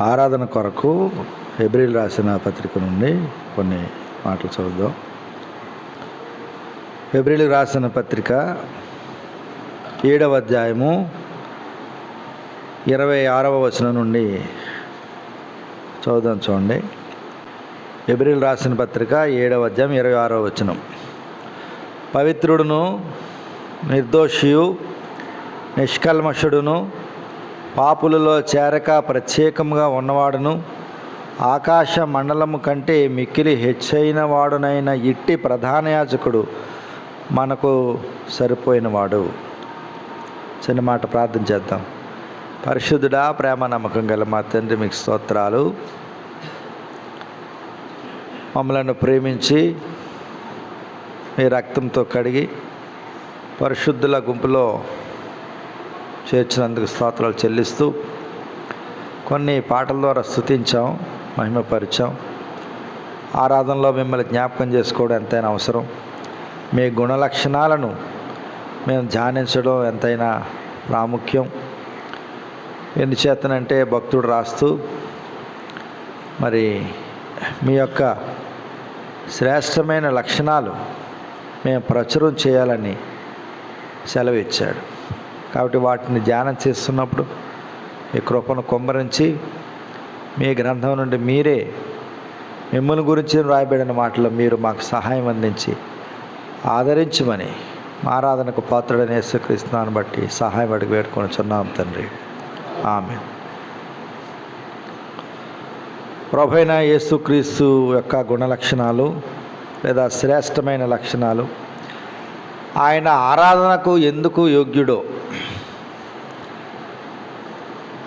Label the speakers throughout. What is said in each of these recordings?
Speaker 1: ఆరాధన కొరకు ఎబ్రిల్ రాసిన పత్రిక నుండి కొన్ని మాటలు చదువుదాం. ఎబ్రిల్ రాసిన పత్రిక ఏడవ అధ్యాయము ఇరవై ఆరవ వచనం నుండి చదువుదాం చూడండి. ఎబ్రిల్ రాసిన పత్రిక ఏడవ అధ్యాయం ఇరవై ఆరవ వచనం. పవిత్రుడును నిర్దోషియు నిష్కల్మషుడును పాపులలో చేరక ప్రత్యేకంగా ఉన్నవాడును. ఆకాశ మండలము కంటే మిక్కిలి హెచ్చైన వాడునైన ఇట్టి ప్రధాన యాజకుడు మనకు సరిపోయినవాడు. చిన్న మాట ప్రార్థన చేద్దాం. పరిశుద్ధుడా ప్రేమ నమ్మకం గల మా తండ్రి మీకు స్తోత్రాలు. మమ్మలను ప్రేమించి మీ రక్తంతో కడిగి పరిశుద్ధుల గుంపులో చేర్చినందుకు స్తోత్రాలు చెల్లిస్తూ కొన్ని పాటల ద్వారా స్థుతించాం మహిమపరిచాం. ఆరాధనలో మిమ్మల్ని జ్ఞాపకం చేసుకోవడం ఎంతైనా అవసరం. మీ గుణ లక్షణాలను మేము ధ్యానించడం ఎంతైనా ప్రాముఖ్యం. ఎందుచేతనంటే భక్తుడు రాస్తూ మరి మీ యొక్క శ్రేష్టమైన లక్షణాలు మేము ప్రచురం చేయాలని సెలవు ఇచ్చాడు కాబట్టి వాటిని ధ్యానం చేస్తున్నప్పుడు మీ కృపను కొమ్మరించి మీ గ్రంథం నుండి మీరే మిమ్మల్ని గురించి రాయబడిన మాటలు మీరు మాకు సహాయం అందించి ఆదరించమని మా ఆరాధనకు పాత్రుడని యేసుక్రీస్తున్నాను బట్టి సహాయం అడిగి వేడుకొని చున్నాం తండ్రి. ఆమె ప్రభైన యేసుక్రీస్తు యొక్క గుణ లక్షణాలు లేదా శ్రేష్టమైన లక్షణాలు ఆయన ఆరాధనకు ఎందుకు యోగ్యుడో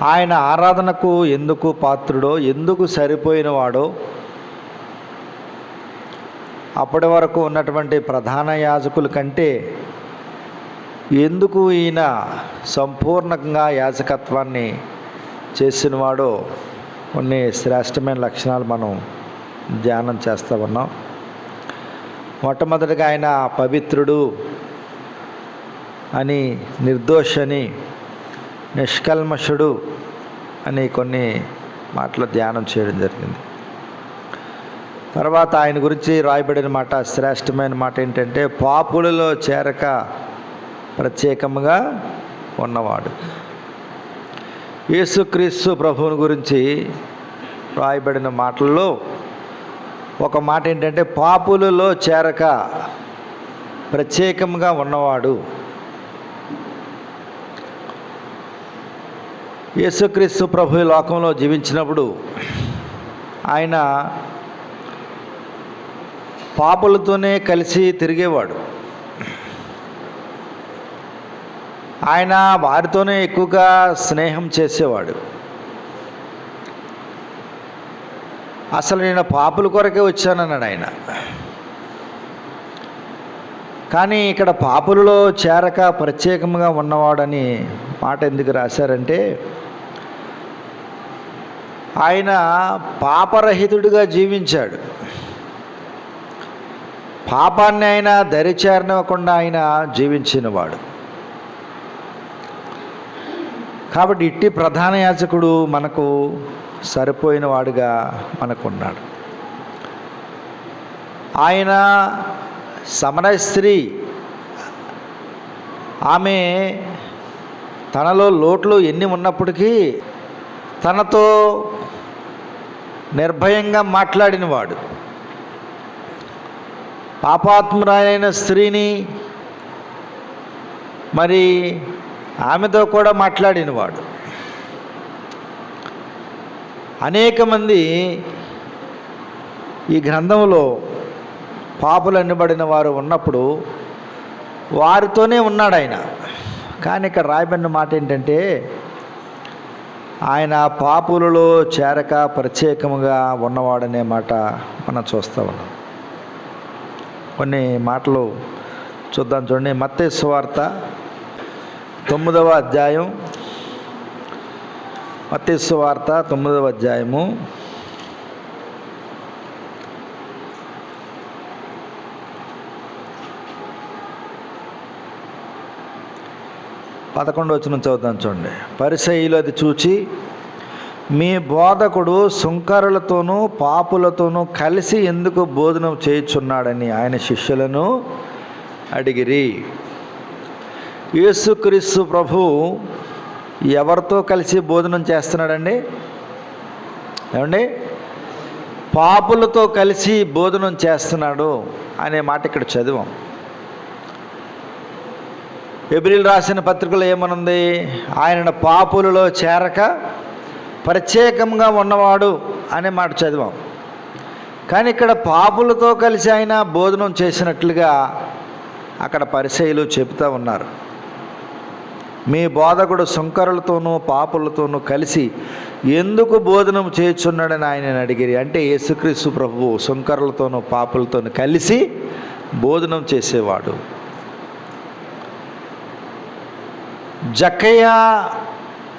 Speaker 1: ఆయన ఆరాధనకు ఎందుకు పాత్రుడో ఎందుకు సరిపోయినవాడో అప్పటి వరకు ఉన్నటువంటి ప్రధాన యాజకుల కంటే ఎందుకు ఈయన సంపూర్ణంగా యాజకత్వాన్ని చేసినవాడో కొన్ని శ్రేష్టమైన లక్షణాలు మనం ధ్యానం చేస్తూ ఉన్నాం. మొట్టమొదటిగా ఆయన పవిత్రుడు అని నిర్దోషని నిష్కల్మషుడు అని కొన్ని మాటలు ధ్యానం చేయడం జరిగింది. తర్వాత ఆయన గురించి రాయబడిన మాట శ్రేష్టమైన మాట ఏంటంటే పాపులలో చేరక ప్రత్యేకముగా ఉన్నవాడు. యేసుక్రీస్తు ప్రభువుని గురించి రాయబడిన మాటల్లో ఒక మాట ఏంటంటే పాపులలో చేరక ప్రత్యేకంగా ఉన్నవాడు. యేసుక్రీస్తు ప్రభు లోకంలో జీవించినప్పుడు ఆయన పాపులతోనే కలిసి తిరిగేవాడు. ఆయన వారితోనే ఎక్కువగా స్నేహం చేసేవాడు. అసలు నేను పాపుల కొరకే వచ్చానన్నాడు ఆయన. కానీ ఇక్కడ పాపులలో చేరక ప్రత్యేకంగా ఉన్నవాడని మాట ఎందుకు రాశారంటే ఆయన పాపరహితుడిగా జీవించాడు. పాపాన్ని ఆయన దరిచేరనివ్వకుండా ఆయన జీవించినవాడు. కాబట్టి ఇట్టి ప్రధాన యాచకుడు మనకు సరిపోయిన వాడుగా మనకున్నాడు. ఆయన సమర స్త్రీ. ఆమె తనలో లోట్లు ఎన్ని ఉన్నప్పటికీ తనతో నిర్భయంగా మాట్లాడినవాడు. పాపాత్మురాలైన స్త్రీని మరి ఆమెతో కూడా మాట్లాడినవాడు. అనేక మంది ఈ గ్రంథంలో పాపులు అనబడిన వారు ఉన్నప్పుడు వారితోనే ఉన్నాడు ఆయన కానీ ఇక్కడ రాయబడిన మాట ఏంటంటే ఆయన పాపులలో చేరక ప్రత్యేకముగా ఉన్నవాడనే మాట మనం చూస్తూ ఉన్నాం. కొన్ని మాటలు చూద్దాం చూడండి. మత్తయి వార్త తొమ్మిదవ అధ్యాయం. మత్తయి వార్త తొమ్మిదవ అధ్యాయము. పదకొండు వచ్చిన చదువుతాను చూడండి. పరిసయ్యులు అది చూచి మీ బోధకుడు సుంకరులతోనూ పాపులతోనూ కలిసి ఎందుకు బోధనం చేయుచున్నాడని ఆయన శిష్యులను అడిగిరి. యేసుక్రీస్తు ప్రభు ఎవరితో కలిసి భోజనం చేస్తున్నాడండి? ఏమండి? పాపులతో కలిసి భోజనం చేస్తున్నాడు అనే మాట ఇక్కడ చదివాం. ఎబ్రిల్ రాసిన పత్రికలో ఏమనుంది? ఆయన పాపులలో చేరక ప్రత్యేకంగా ఉన్నవాడు అనే మాట చదివాం. కానీ ఇక్కడ పాపులతో కలిసి ఆయన భోజనం చేసినట్లుగా అక్కడ పరిచయలు చెబుతూ ఉన్నారు. మీ బోధకుడు శంకరులతోనూ పాపులతోనూ కలిసి ఎందుకు భోజనం చేయుచున్నాడని ఆయన అడిగిరి. అంటే యేసుక్రీస్తు ప్రభువు శంకరులతోనూ పాపులతోనూ కలిసి భోజనం చేసేవాడు. జక్కయ్య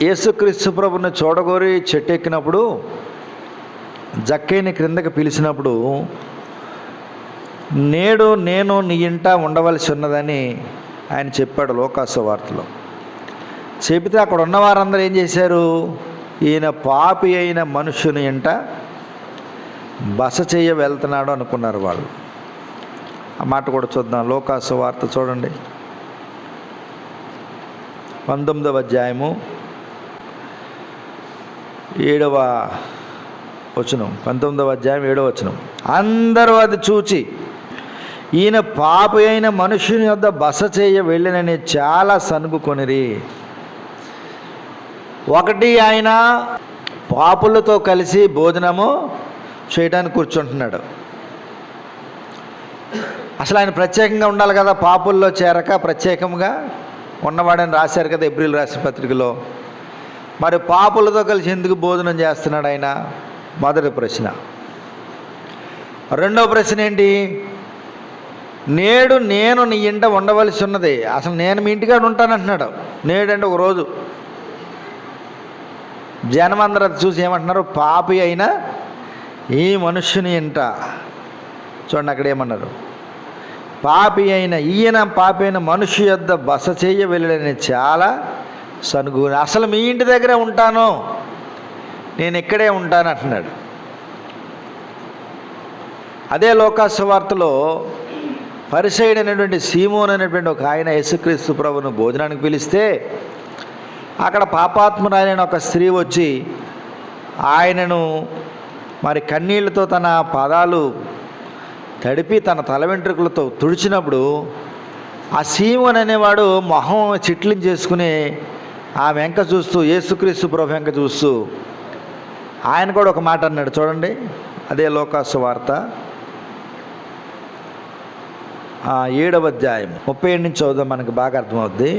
Speaker 1: యేసుక్రీస్తు ప్రభుని చూడగోరి చెట్టు ఎక్కినప్పుడు జక్కయ్యని క్రిందకి పిలిచినప్పుడు నేడు నేను నీ ఇంట ఉండవలసి ఉన్నదని ఆయన చెప్పాడు లోకాసు వార్తలో. చెబితే అక్కడ ఉన్న వారందరూ ఏం చేశారు? ఈయన పాపి అయిన మనుషుని ఇంట బస చేయ వెళ్తున్నాడు అనుకున్నారు వాళ్ళు. ఆ మాట కూడా చూద్దాం. లోకాసు వార్త చూడండి. పంతొమ్మిదవ అధ్యాయము ఏడవ వచనం. పంతొమ్మిదవ అధ్యాయం ఏడవ వచనం. అందరూ అది చూచి ఈయన పాపి అయిన మనుషుని వద్ద బస చేయ వెళ్ళినని చాలా సనుగుకొనిరి. ఒకటి ఆయన పాపులతో కలిసి భోజనము చేయడానికి కూర్చుంటున్నాడు. అసలు ఆయన ప్రత్యేకంగా ఉండాలి కదా పాపుల్లో చేరక ప్రత్యేకంగా ఉన్నవాడని రాశారు కదా ఏప్రిల్ రాసిన పత్రికలో. మరి పాపులతో కలిసి ఎందుకు భోజనం చేస్తున్నాడు ఆయన? మొదటి ప్రశ్న. రెండవ ప్రశ్న ఏంటి? నేడు నేను నీ ఇంట ఉండవలసి ఉన్నది. అసలు నేను మీ ఇంటికాడ ఉంటానంటున్నాడు. నేడంటే ఒక రోజు. జనం అందరూ అది చూసి ఏమంటున్నారు? పాపి అయినా ఈ మనుష్యుని ఇంట. చూడండి అక్కడ ఏమన్నారు? పాపి అయిన ఈయన పాపి అయిన మనుషు యొద్ద బస చేయ వెళ్ళడని చాలా సనుగు అసలు మీ ఇంటి దగ్గరే ఉంటాను. నేను ఇక్కడే ఉంటాను అంటున్నాడు. అదే లోకాసు వార్తలో పరిసైడైనటువంటి సీమోన్ అనేటువంటి ఒక ఆయన యేసుక్రీస్తు ప్రభును భోజనానికి పిలిస్తే అక్కడ పాపాత్మురాలైన ఒక స్త్రీ వచ్చి ఆయనను మరి కన్నీళ్ళతో తన పాదాలు తడిపి తన తల వెంట్రుకలతో తుడిచినప్పుడు ఆ సీమోన్ అనేవాడు మొహం చిట్లింగ్ చేసుకుని ఆ వెంక చూస్తూ యేసుక్రీస్తు ప్రభు వెంక చూస్తూ ఆయన కూడా ఒక మాట అన్నాడు. చూడండి అదే లోకాసు వార్త. ఏడవ అధ్యాయం ముప్పై ఏడు నుంచి చదువుదాం మనకు బాగా అర్థమవుద్ది.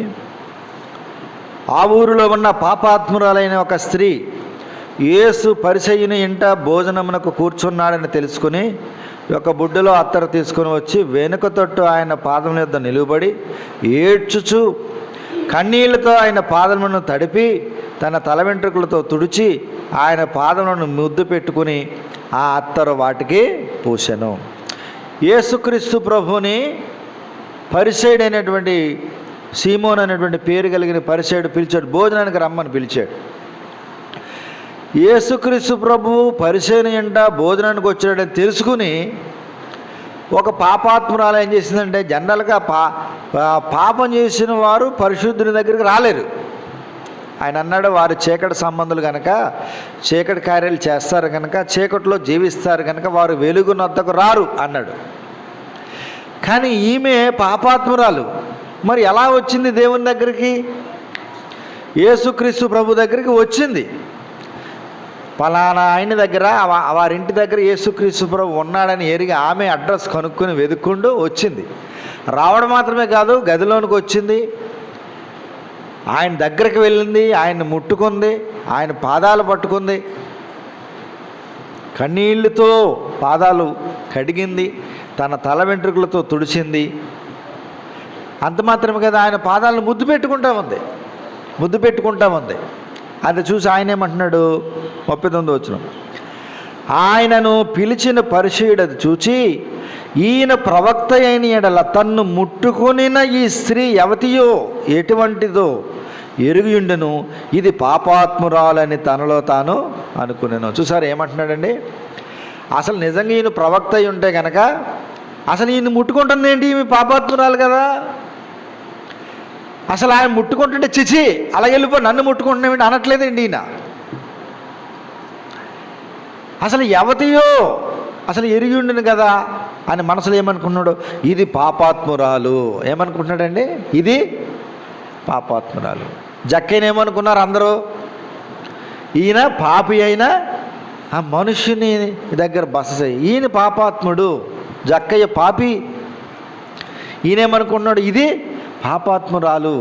Speaker 1: ఆ ఊరిలో ఉన్న పాపాత్మురాలైన ఒక స్త్రీ యేసు పరిచయుని ఇంట భోజనమునకు కూర్చున్నాడని తెలుసుకుని యొక్క బుడ్డలో అత్తరు తీసుకొని వచ్చి వెనుక తొట్టు ఆయన పాదం యొద్ద నిలువబడి ఏడ్చుచు కన్నీళ్ళతో ఆయన పాదములను తడిపి తన తల వెంట్రుకలతో తుడిచి ఆయన పాదములను ముద్దు పెట్టుకుని ఆ అత్తరు వాటికి పూసెను. యేసుక్రీస్తు ప్రభుని పరిసైడ్ అయినటువంటి సీమోన్ అనేటువంటి పేరు కలిగిన పరిసైడు పిలిచాడు భోజనానికి రమ్మని పిలిచాడు. యేసుక్రీస్తు ప్రభువు పరిశీలన ఎంట భోజనానికి వచ్చినాడని తెలుసుకుని ఒక పాపాత్మురాలు ఏం చేసిందంటే జనరల్గా పా పాపం చేసిన వారు పరిశుద్ధుని దగ్గరికి రాలేరు. ఆయన అన్నాడు వారు చీకటి సంబంధులు కనుక చీకటి కార్యాలు చేస్తారు కనుక చీకటిలో జీవిస్తారు కనుక వారు వెలుగునొద్దకు రారు అన్నాడు. కానీ ఈమె పాపాత్మురాలు. మరి ఎలా వచ్చింది దేవుని దగ్గరికి? యేసుక్రీస్తు ప్రభు దగ్గరికి వచ్చింది. పలానా ఆయన దగ్గర వారింటి దగ్గర యేసుక్రీస్తు ప్రభు ఉన్నాడని ఎరిగి ఆమె అడ్రస్ కనుక్కొని వెతుక్కుంటూ వచ్చింది. రావడం మాత్రమే కాదు గదిలోనికి వచ్చింది. ఆయన దగ్గరికి వెళ్ళింది ఆయన్ని ముట్టుకుంది ఆయన పాదాలు పట్టుకుంది. కన్నీళ్ళతో పాదాలు కడిగింది తన తల వెంట్రుకలతో తుడిచింది. అంత మాత్రమే కదా ఆయన పాదాలను ముద్దు పెట్టుకుంటా ఉంది. ముద్దు పెట్టుకుంటా ఉంది. అది చూసి ఆయన ఏమంటున్నాడు? ముప్పై తొమ్మిది వచ్చిన ఆయనను పిలిచిన పరిచయుడది చూచి ఈయన ప్రవక్త అయిన ఎడల తన్ను ముట్టుకొనిన ఈ స్త్రీ ఎవతియో ఎటువంటిదో ఎరుగుయుండెను ఇది పాపాత్మురాలని తనలో తాను అనుకునేను. చూసారు ఏమంటున్నాడండి? అసలు నిజంగా ఈయన ప్రవక్త అయి ఉంటే కనుక అసలు ఈయన ముట్టుకుంటుంది ఏంటి? ఈమె పాపాత్మురాలు కదా? అసలు ఆయన ముట్టుకుంటుంటే చిచి అలా వెళ్ళిపో నన్ను ముట్టుకుంటున్నామండి అనట్లేదండి ఈయన? అసలు ఎవతియో అసలు ఎరిగి ఉండిన కదా అని మనసులో ఏమనుకున్నాడు ఇది పాపాత్మురాలు. ఏమనుకుంటున్నాడండి? ఇది పాపాత్మురాలు. జక్కైన ఏమనుకున్నారు అందరూ? ఈయన పాపి అయినా ఆ మనుషుని దగ్గర బస చేయి. ఈయన పాపాత్ముడు జక్కయ్య పాపి. ఈయనేమనుకున్నాడు ఇది పాపాత్మురాలు.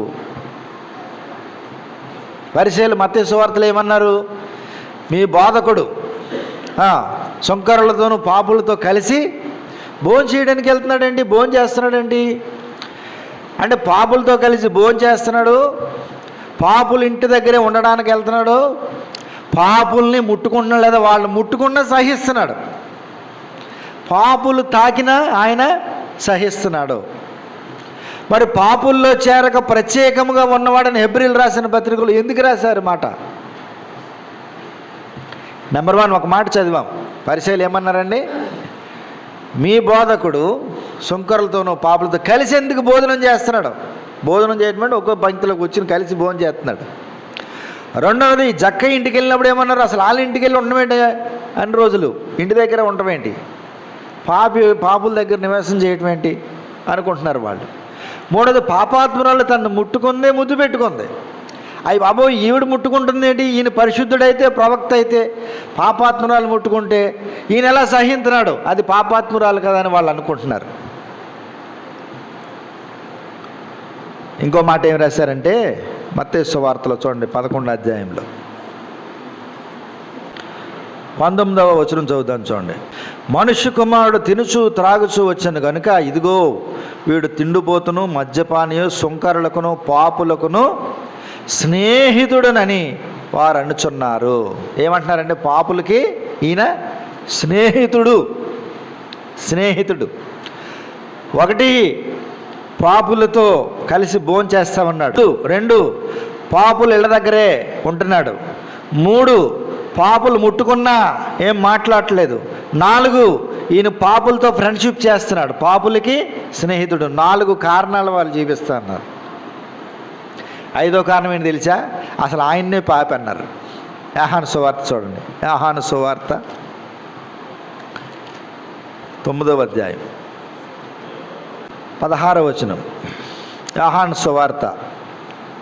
Speaker 1: పరిశీలు మత్స్య సువార్తలు ఏమన్నారు? మీ బోధకుడు శంకరులతోనూ పాపులతో కలిసి భోజనం చేయడానికి వెళ్తున్నాడండి భోజనం చేస్తున్నాడండి. అంటే పాపులతో కలిసి భోజనం చేస్తున్నాడు పాపులు ఇంటి దగ్గరే ఉండడానికి వెళ్తున్నాడు పాపుల్ని ముట్టుకుంటున్నాడు లేదా వాళ్ళు ముట్టుకున్నా సహిస్తున్నాడు. పాపులు తాకినా ఆయన సహిస్తున్నాడు. మరి పాపుల్లో చేరక ప్రత్యేకముగా ఉన్నవాడని హెబ్రిల్ రాసిన పత్రికలు ఎందుకు రాశారు మాట? నెంబర్ వన్ ఒక మాట చదివాం. పరిచయలు ఏమన్నారండి? మీ బోధకుడు శంకరులతోనూ పాపులతో కలిసి ఎందుకు భోజనం చేస్తున్నాడు? భోజనం చేయటం అంటే ఒక్కో పంక్తిలోకి వచ్చిన కలిసి భోజనం చేస్తున్నాడు. రెండవది జక్క ఇంటికి వెళ్ళినప్పుడు ఏమన్నారు? అసలు వాళ్ళ ఇంటికి వెళ్ళి ఉండమేంటి అన్ని రోజులు ఇంటి దగ్గర ఉండమేంటి పాపి పాపుల దగ్గర నివాసం చేయటం ఏంటి? అనుకుంటున్నారు వాళ్ళు. మూడోది పాపాత్మరాలు తను ముట్టుకుందే ముద్దు పెట్టుకుంది. అవి బాబో ఈవిడ ముట్టుకుంటుంది ఏంటి? ఈయన పరిశుద్ధుడైతే ప్రవక్త అయితే పాపాత్మురాలు ముట్టుకుంటే ఈయన ఎలా సహించినాడు? అది పాపాత్మురాలు కదా అని వాళ్ళు అనుకుంటున్నారు. ఇంకో మాట ఏం రాశారంటే మత్తేశ్వ వార్తలో చూడండి పదకొండు అధ్యాయంలో. పంతొమ్మిదవ వచనం చదువుతాను చూడండి. మనుష్య కుమారుడు తినుచు త్రాగుచు వచ్చాను కనుక ఇదిగో వీడు తిండిపోతును మద్యపానీయు సుంకరులకును పాపులకును స్నేహితుడనని వారు అనుచున్నారు. ఏమంటున్నారంటే పాపులకి ఈయన స్నేహితుడు స్నేహితుడు. ఒకటి పాపులతో కలిసి భోంచేస్తామన్నాడు రెండు పాపులు ఇళ్ళ దగ్గరే ఉంటున్నాడు. మూడు పాపులు ముట్టుకున్నా ఏం మాట్లాడలేదు. నాలుగు ఈయన పాపులతో ఫ్రెండ్షిప్ చేస్తున్నాడు. పాపులకి స్నేహితుడు. నాలుగు కారణాలు వాళ్ళు జీవిస్తున్నారు ఐదో కారణం ఏంటి తెలుసా? అసలు ఆయన్నే పాపి అన్నారు. ఆహాను సువార్త చూడండి. ఆహాను సువార్త తొమ్మిదవ అధ్యాయం. పదహారవ వచనం. యాహాను సువార్త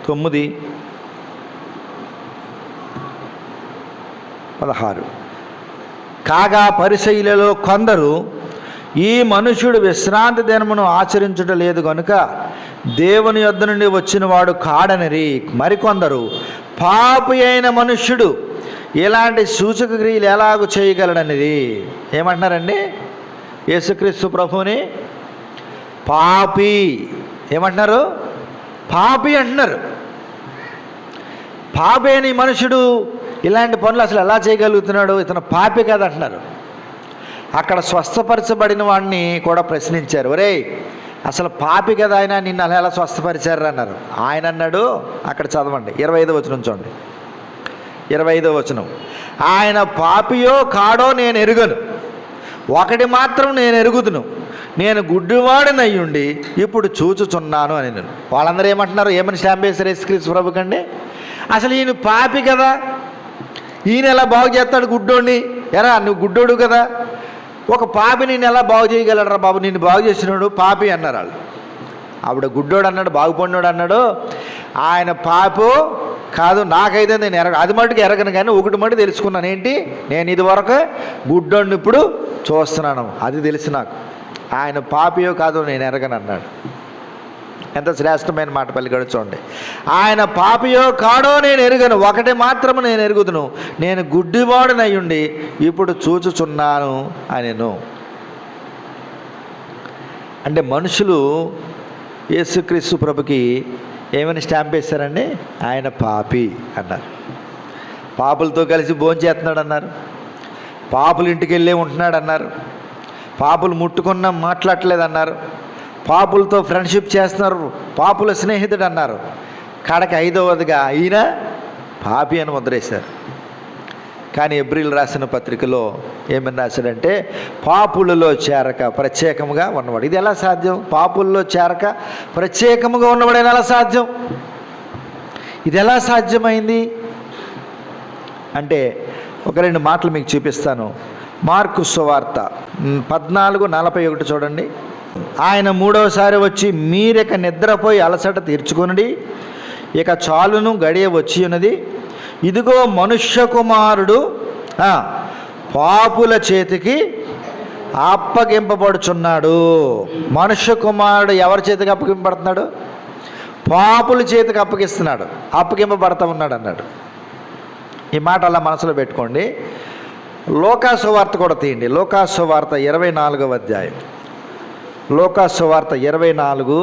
Speaker 1: తొమ్మిది పదహారు. కాగా పరిశైలలో కొందరు ఈ మనుషుడు విశ్రాంతి దినమును ఆచరించుట లేదు కనుక దేవుని యొద్ద నుండి వచ్చినవాడు కాడనిరి. మరికొందరు పాపి అయిన మనుష్యుడు ఇలాంటి సూచక క్రియలు ఎలాగూ చేయగలడనిది ఏమంటున్నారండి? యేసుక్రీస్తు ప్రభుని పాపి. ఏమంటున్నారు? పాపి అంటున్నారు. పాపి అని మనుషుడు ఇలాంటి పనులు అసలు ఎలా చేయగలుగుతున్నాడు? ఇతను పాపి కదా అంటున్నారు అక్కడ స్వస్థపరచబడిన వాడిని కూడా ప్రశ్నించారు. ఒరేయ్ అసలు పాపి కదా ఆయన నిన్ను అలా ఎలా స్వస్థపరిచారు అన్నారు. ఆయన అన్నాడు అక్కడ చదవండి. ఇరవై ఐదో వచనం చూడండి. ఇరవై ఐదో వచనం. ఆయన పాపియో కాడో నేను ఎరుగను. ఒకటి మాత్రం నేను ఎరుగుదును. నేను గుడ్డివాడినయ్యుండి ఇప్పుడు చూచుచున్నాను అని నేను వాళ్ళందరూ ఏమంటున్నారు? ఏమని స్టాంప్ వేశారు ప్రభు కండి అసలు ఈయన పాపి కదా? ఈయన ఎలా బాగు చేస్తాడు గుడ్డోడిని? ఎరా నువ్వు గుడ్డోడు కదా. ఒక పాపి నేను ఎలా బాగు చేయగలడరా బాబు? నిన్ను బాగు చేసినాడు పాపి అన్నారు వాళ్ళు. ఆవిడ గుడ్డోడు అన్నాడు బాగుపడినోడు అన్నాడు. ఆయన పాపు కాదు నాకైతే నేను ఎరగ అది మటుకు ఎరగను కానీ ఒకటి మటు తెలుసుకున్నాను. ఏంటి? నేను ఇది వరకు గుడ్డోడిని ఇప్పుడు చూస్తున్నాను. అది తెలుసు నాకు. ఆయన పాపియో కాదు నేను ఎరగను అన్నాడు. ఎంత శ్రేష్టమైన మాట పలికాడు చూడండి. ఆయన పాపియో కాడో నేను ఎరుగను ఒకటి మాత్రము నేను ఎరుగుదును. నేను గుడ్డివాడునయ్యుండి ఇప్పుడు చూచుచున్నాను అనెను. అంటే మనుషులు యేసుక్రీస్తు ప్రభుకి ఏమని స్టాంప్ వేశారండి? ఆయన పాపి అన్నారు. పాపులతో కలిసి భోంచేస్తున్నాడు అన్నారు. పాపులు ఇంటికి వెళ్ళే ఉంటున్నాడు అన్నారు. పాపులు ముట్టుకున్నా మాట్లాడలేదన్నారు పాపులతో ఫ్రెండ్షిప్ చేస్తున్నారు పాపుల స్నేహితుడు అన్నారు. కాడకి ఐదవదిగా ఈయన పాపి అని ముద్రేశారు. కానీ ఎబ్రిల్ రాసిన పత్రికలో ఏమని రాశాడంటే పాపులలో చేరక ప్రత్యేకముగా ఉన్నవాడు. ఇది ఎలా సాధ్యం? పాపుల్లో చేరక ప్రత్యేకముగా ఉన్నవాడు ఎలా సాధ్యం? ఇది ఎలా సాధ్యమైంది? అంటే ఒక రెండు మాటలు మీకు చూపిస్తాను. మార్కు సువార్త పద్నాలుగు నలభై ఒకటి చూడండి. ఆయన మూడవసారి వచ్చి మీరిక నిద్రపోయి అలసట తీర్చుకునడి. ఇక చాలును గడియ వచ్చి ఉన్నది. ఇదిగో మనుష్య కుమారుడు పాపుల చేతికి అప్పగింపబడుచున్నాడు. మనుష్య కుమారుడు ఎవరి చేతికి అప్పగింపబడుతున్నాడు? పాపుల చేతికి అప్పగిస్తున్నాడు. అప్పగింపబడతా ఉన్నాడు అన్నాడు. ఈ మాట అలా మనసులో పెట్టుకోండి. లోకాసు వార్త కూడా తీయండి. లోకాసు వార్త ఇరవై నాలుగవ అధ్యాయం. లోకాసువార్త ఇరవై నాలుగు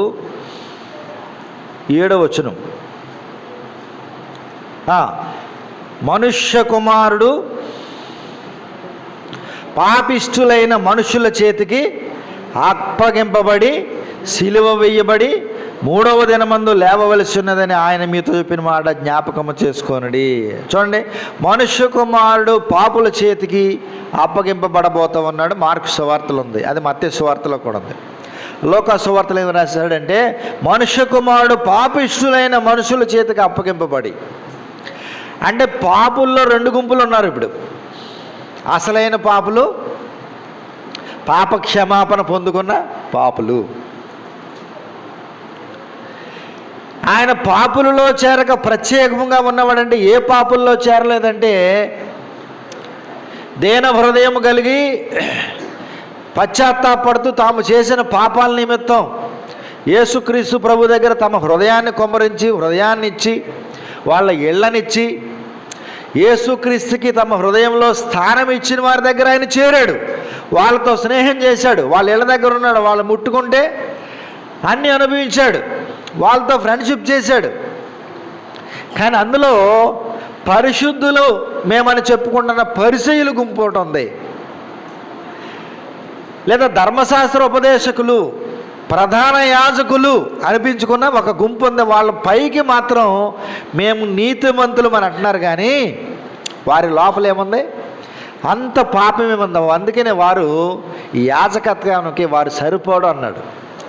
Speaker 1: ఏడవ వచనం. మనుష్య కుమారుడు పాపిష్ఠులైన మనుషుల చేతికి అప్పగింపబడి సిలువ వేయబడి మూడవ దినమందు లేవవలసి ఉన్నదని ఆయన మీతో చెప్పిన మాట జ్ఞాపకము చేసుకోనడి. చూడండి మనుష్య కుమారుడు పాపుల చేతికి అప్పగింపబడబోతా ఉన్నాడు. మార్కు సువార్తలు ఉంది. అది మత్య సువార్తలో కూడా ఉంది. లోక సువార్తలు ఏమి రాశాడంటే మనుష్య కుమారుడు పాపిష్ఠులైన మనుషుల చేతికి అప్పగింపబడి అంటే పాపుల్లో రెండు గుంపులు ఉన్నారు ఇప్పుడు. అసలైన పాపులు పాప క్షమాపణ పొందుకున్న పాపులు. ఆయన పాపులలో చేరక ప్రత్యేకంగా ఉన్నవాడంటే ఏ పాపుల్లో చేరలేదంటే దేన హృదయం కలిగి పశ్చాత్తాపడుతూ తాము చేసిన పాపాల నిమిత్తం యేసుక్రీస్తు ప్రభు దగ్గర తమ హృదయాన్ని కొమ్మరించి హృదయాన్ని ఇచ్చి వాళ్ళ ఇళ్ళనిచ్చి యేసుక్రీస్తుకి తమ హృదయంలో స్థానం ఇచ్చిన వారి దగ్గర ఆయన చేరాడు. వాళ్ళతో స్నేహం చేశాడు. వాళ్ళ ఇళ్ళ దగ్గర ఉన్నాడు. వాళ్ళు ముట్టుకుంటే అన్నీ అనుభవించాడు. వాళ్ళతో ఫ్రెండ్షిప్ చేశాడు. కానీ అందులో పరిశుద్ధులు మేమని చెప్పుకుంటున్న పరిచయులు గుంపు ఉంది. లేదా ధర్మశాస్త్ర ఉపదేశకులు ప్రధాన యాజకులు అనిపించుకున్న ఒక గుంపు ఉంది. వాళ్ళ పైకి మాత్రం మేము నీతిమంతులు అని అంటున్నారు కానీ వారి లోపల ఏముంది? అంత పాపం ఉందా అందుకనే వారు యాజకత్వానికి వారు సరిపోడు అన్నాడు.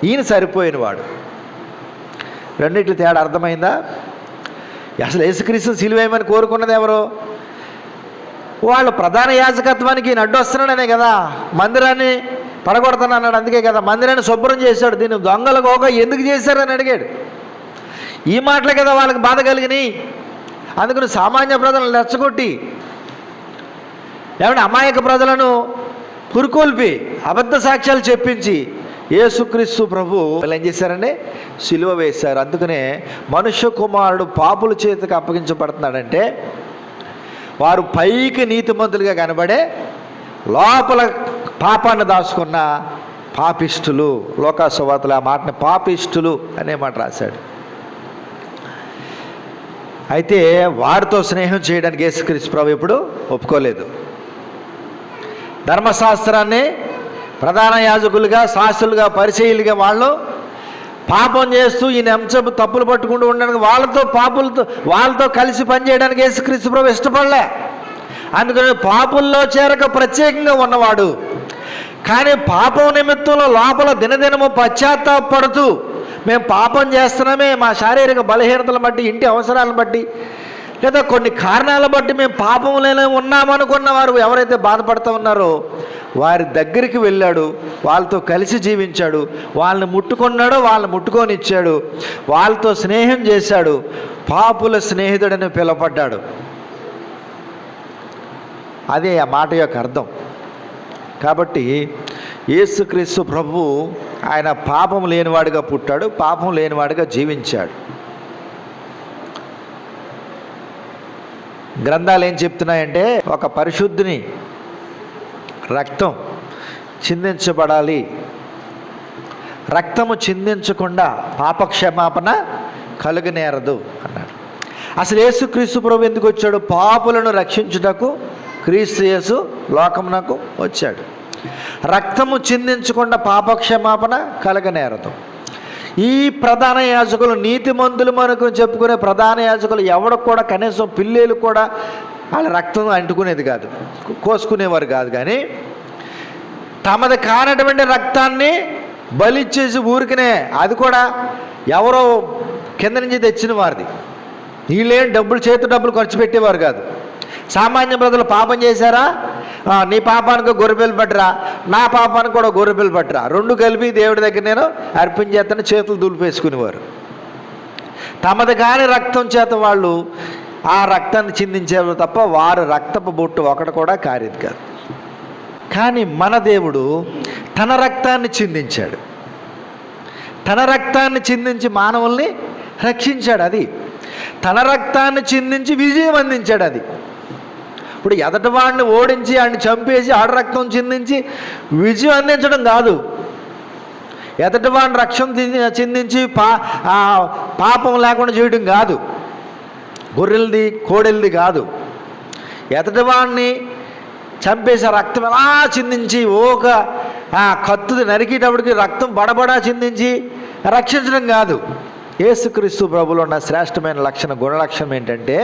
Speaker 1: ఈయన సరిపోయినవాడు రెండిట్ల రెండిట్లు తేడా అర్థమైందా? అసలు యేసుక్రీస్తు సిలువేయమని కోరుకున్నది ఎవరు? వాళ్ళు ప్రధాన యాజకత్వానికి ఈయన అడ్డు వస్తున్నాడనే కదా మందిరాన్ని. పడగొడతానన్నాడు అందుకే కదా మందిరాన్ని శుభ్రం చేశాడు. దీన్ని దొంగలు గోగ ఎందుకు చేశారని అడిగాడు. ఈ మాటలే కదా వాళ్ళకి బాధ కలిగినాయి. అందుకని సామాన్య ప్రజలను రెచ్చగొట్టి ఏమంటే అమాయక ప్రజలను పురుకొల్పి అబద్ధ సాక్ష్యాలు చెప్పించి యేసుక్రీస్తు ప్రభు వాళ్ళు ఏం చేశారండి సిలువ వేశారు. అందుకనే మనుష్య కుమారుడు పాపుల చేతికి అప్పగించబడుతున్నాడంటే వారు పైకి నీతిమంతులుగా కనబడే లోపల పాపాన్ని దాచుకున్న పాపిష్టులు లోకాసువార్తలు ఆ మాటని పాపిష్టులు అనే మాట రాశాడు. అయితే వారితో స్నేహం చేయడానికి యేసుక్రీస్తు ప్రభు ఎప్పుడు ఒప్పుకోలేదు. ధర్మశాస్త్రాన్ని ప్రధాన యాజకులుగా శాస్త్రులుగా పరిచయులుగా వాళ్ళు పాపం చేస్తూ ఈ అంశపు తప్పులు పట్టుకుంటూ ఉండడానికి వాళ్ళతో పాపులతో వాళ్ళతో కలిసి పనిచేయడానికి యేసుక్రీస్తు ప్రభు ఇష్టపడలే. అందుకని పాపుల్లో చేరక ప్రత్యేకంగా ఉన్నవాడు కానీ పాపం నిమిత్తంలో లోపల దినదినము పశ్చాత్తాపడుతూ మేము పాపం చేస్తున్నామే మా శారీరక బలహీనతలను బట్టి ఇంటి అవసరాలను బట్టి లేదా కొన్ని కారణాల బట్టి మేము పాపంలోనే ఉన్నామనుకున్న వారు ఎవరైతే బాధపడుతూ ఉన్నారో వారి దగ్గరికి వెళ్ళాడు వాళ్ళతో కలిసి జీవించాడు వాళ్ళని ముట్టుకున్నాడో వాళ్ళని ముట్టుకొని ఇచ్చాడు వాళ్ళతో స్నేహం చేశాడు పాపుల స్నేహితుడని పిలవబడ్డాడు. అదే ఆ మాట యొక్క అర్థం. కాబట్టి యేసుక్రీస్తు ప్రభు ఆయన పాపం లేనివాడిగా పుట్టాడు పాపం లేనివాడిగా జీవించాడు. గ్రంథాలు ఏం చెప్తున్నాయంటే ఒక పరిశుద్ధిని రక్తం చిందించబడాలి. రక్తము చిందించకుండా పాపక్షమాపణ కలుగనేరదు అన్నాడు. అసలు యేసుక్రీస్తు ప్రభు ఎందుకు వచ్చాడు? పాపులను రక్షించుటకు క్రీస్తు యేసు లోకమునకు వచ్చాడు. రక్తము చిందించకుండా పాపక్షమాపణ కలగనేరదు. ఈ ప్రధాన యాజకులు నీతిమంతులు మనకు చెప్పుకునే ప్రధాన యాజకులు ఎవరికి కూడా కనీసం పిల్లేలు కూడా వాళ్ళ రక్తం అంటుకునేది కాదు కోసుకునేవారు కాదు కానీ తమది కానటువంటి రక్తాన్ని బలిచ్చేసి ఊరికనే అది కూడా ఎవరో కింద నుంచి తెచ్చిన వారిది. వీళ్ళేం డబ్బులు చేతి డబ్బులు ఖర్చు పెట్టేవారు కాదు. సామాన్య ప్రజలు పాపం చేశారా? నీ పాపానికి గొర్రెపిల్లి పట్టరా? నా పాపానికి కూడా గొర్రెపిల్లి పట్టరా? రెండు కలిపి దేవుడి దగ్గర నేను అర్పించేస్తాను చేతులు దులిపేసుకునేవారు. తమది కాని రక్తం చేత వాళ్ళు ఆ రక్తాన్ని చిందించేవారు తప్ప వారు రక్తపు బొట్టు ఒకటి కూడా కారేది కాదు. కానీ మన దేవుడు తన రక్తాన్ని చిందించాడు. తన రక్తాన్ని చిందించి మానవుల్ని రక్షించాడు అది. తన రక్తాన్ని చిందించి విజయం అందించాడు అది. ఇప్పుడు ఎదటివాడిని ఓడించి ఆయన్ని చంపేసి ఆడ రక్తం చిందించి విజయం అందించడం కాదు. ఎదటివాడిని రక్షణ చిందించి పా పాపం లేకుండా చేయడం కాదు. గొర్రెలది కోడెలది కాదు. ఎదటివాడిని చంపేసే రక్తం ఎలా చిందించి ఓక కత్తుది నరికేటప్పటికి రక్తం బడబడా చిందించి రక్షించడం కాదు. యేసుక్రీస్తు ప్రభులో ఉన్న శ్రేష్టమైన లక్షణ గుణలక్షణం ఏంటంటే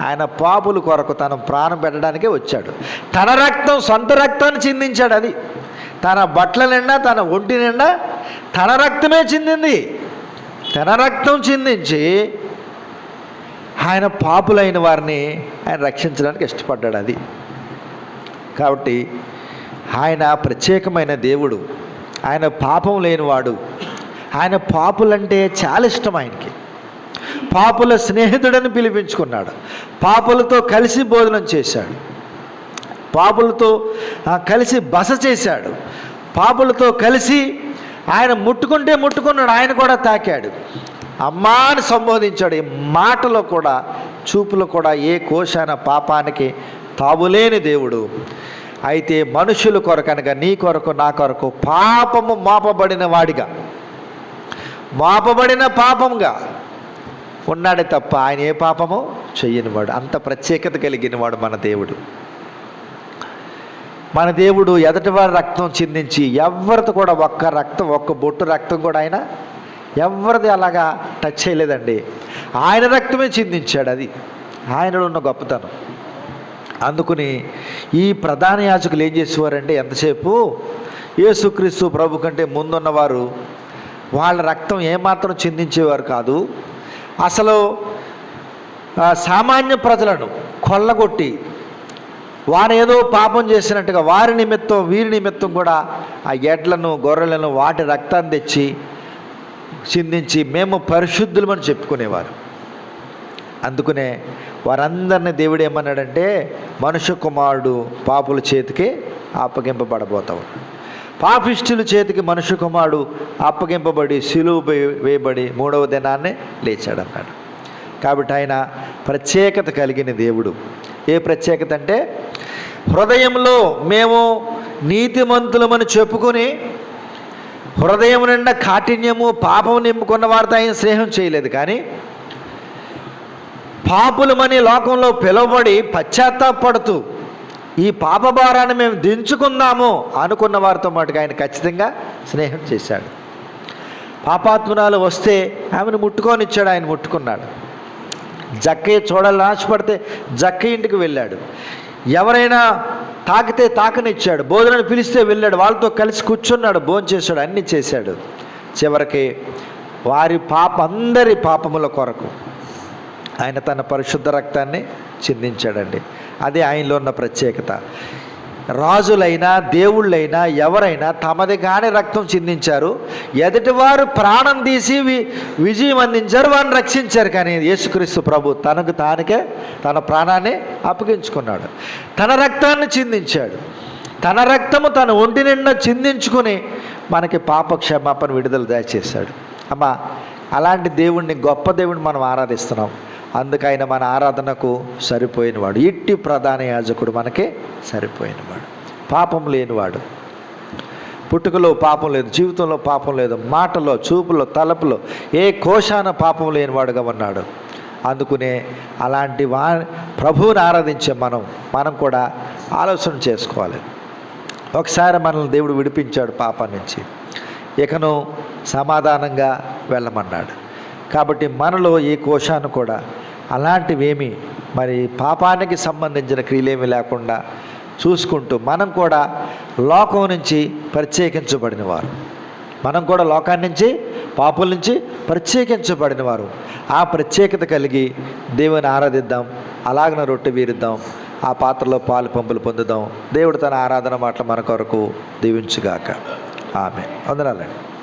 Speaker 1: ఆయన పాపుల కొరకు తన ప్రాణం పెట్టడానికే వచ్చాడు. తన రక్తం సొంత రక్తాన్ని చిందించాడు అది. తన బట్టల నిండా తన ఒంటి నిండా తన రక్తమే చిందింది. తన రక్తం చిందించి ఆయన పాపులైన వారిని ఆయన రక్షించడానికి ఇష్టపడ్డాడు అది. కాబట్టి ఆయన ప్రత్యేకమైన దేవుడు. ఆయన పాపం లేనివాడు. ఆయన పాపులంటే చాలా ఇష్టం ఆయనకి. పాపుల స్నేహితుడని పిలిపించుకున్నాడు. పాపులతో కలిసి భోజనం చేశాడు. పాపులతో కలిసి బస చేశాడు. పాపులతో కలిసి ఆయన ముట్టుకుంటే ముట్టుకున్నాడు ఆయన కూడా తాకాడు. అమ్మా అని సంబోధించాడు. ఈ మాటలో కూడా చూపులో కూడా ఏ కోశాన పాపానికి తావులేని దేవుడు. అయితే మనుషుల కొరకు అనగా నీ కొరకు నా కొరకు పాపము మాపబడిన వాడిగా. మాపబడిన పాపంగా. ఉన్నాడే తప్ప ఆయన ఏ పాపము చెయ్యనివాడు అంత ప్రత్యేకత కలిగిన వాడు మన దేవుడు. మన దేవుడు ఎదటివారి రక్తం చిందించి ఎవరితో కూడా ఒక్క రక్తం ఒక్క బొట్టు రక్తం కూడా ఆయన ఎవరిది అలాగా టచ్ చేయలేదండి. ఆయన రక్తమే చిందించాడు అది. ఆయనలో ఉన్న గొప్పతనం. అందుకుని ఈ ప్రధాన యాచకులు ఏం చేసేవారంటే ఎంతసేపు? యేసుక్రీస్తు ప్రభు కంటే ముందున్నవారు వాళ్ళ రక్తం ఏమాత్రం చిందించేవారు కాదు. అసలు సామాన్య ప్రజలను కొల్లగొట్టి వారు ఏదో పాపం చేసినట్టుగా వారి నిమిత్తం వీరి నిమిత్తం కూడా ఆ ఎడ్లను గొర్రెలను వాటి రక్తాన్ని తెచ్చి చిందించి మేము పరిశుద్ధులమని చెప్పుకునేవారు. అందుకనే వారందరినీ దేవుడు ఏమన్నాడంటే మనుష్య కుమారుడు పాపుల చేతికి అప్పగింపబడబోతావు పాపిష్ఠుల చేతికి మనుష్య కుమారుడు అప్పగింపబడి సిలువు వేయబడి మూడవ దినాన్ని లేచాడన్నాడు. కాబట్టి ఆయన ప్రత్యేకత కలిగిన దేవుడు. ఏ ప్రత్యేకత అంటే హృదయంలో మేము నీతిమంతులమని చెప్పుకొని హృదయం నిండా కాఠిన్యము పాపం నింపుకున్న వారితో ఆయన స్నేహం చేయలేదు. కానీ పాపులమని లోకంలో పిలువబడి పశ్చాత్తాపడుతూ ఈ పాప భారాన్ని మేము దించుకుందాము అనుకున్న వారితో మటుకు ఆయన ఖచ్చితంగా స్నేహం చేశాడు. పాపాత్మరాలు వస్తే ఆమెను ముట్టుకొని ఇచ్చాడు ఆయన ముట్టుకున్నాడు. జక్కయ్య చూడాలని ఆశపడితే జక్క ఇంటికి వెళ్ళాడు. ఎవరైనా తాకితే తాకనిచ్చాడు బోధనను పిలిస్తే వెళ్ళాడు వాళ్ళతో కలిసి కూర్చున్నాడు భోంచేశాడు అన్నీ చేశాడు. చివరికి వారి పాప అందరి పాపముల కొరకు ఆయన తన పరిశుద్ధ రక్తాన్ని చిందించాడండి. అదే ఆయనలో ఉన్న ప్రత్యేకత. రాజులైనా దేవుళ్ళైనా ఎవరైనా తమది కాని రక్తం చిందించారు. ఎదుటివారు ప్రాణం తీసి వి విజయం అందించారు వారిని రక్షించారు. కానీ యేసుక్రీస్తు ప్రభు తనకు తానికే తన ప్రాణాన్ని అప్పగించుకున్నాడు. తన రక్తాన్ని చిందించాడు. తన రక్తము తన ఒంటి నిండా చిందించుకుని మనకి పాప క్షమాపణ విడుదల దయచేశాడు. అమ్మా అలాంటి దేవుణ్ణి గొప్ప దేవుణ్ణి మనం ఆరాధిస్తున్నాం. అందుకైన మన ఆరాధనకు సరిపోయినవాడు. ఇట్టి ప్రధాన యాజకుడు మనకి సరిపోయినవాడు. పాపం లేనివాడు. పుట్టుకలో పాపం లేదు జీవితంలో పాపం లేదు మాటలో చూపులో తలపులో ఏ కోశాన పాపం లేనివాడుగా ఉన్నాడు. అందుకునే అలాంటి వా ప్రభువుని ఆరాధించే మనం మనం కూడా ఆలోచన చేసుకోవాలి. ఒకసారి మనల్ని దేవుడు విడిపించాడు పాపం నుంచి ఇకను సమాధానంగా వెళ్ళమన్నాడు. కాబట్టి మనలో ఈ కోశాన్ని కూడా అలాంటివేమి మరి పాపానికి సంబంధించిన క్రియలేమీ లేకుండా చూసుకుంటూ మనం కూడా లోకం నుంచి ప్రత్యేకించబడిన వారు మనం కూడా లోకాన్ని నుంచి పాపుల నుంచి ప్రత్యేకించబడిన వారు ఆ ప్రత్యేకత కలిగి దేవుని ఆరాధిద్దాం అలాగన రొట్టె వీరిద్దాం ఆ పాత్రలో పాలు పంపులు పొందుదాం. దేవుడు తన ఆరాధన మాటలు మన కొరకు దీవించుగాక. ఆమె వందనాలండి.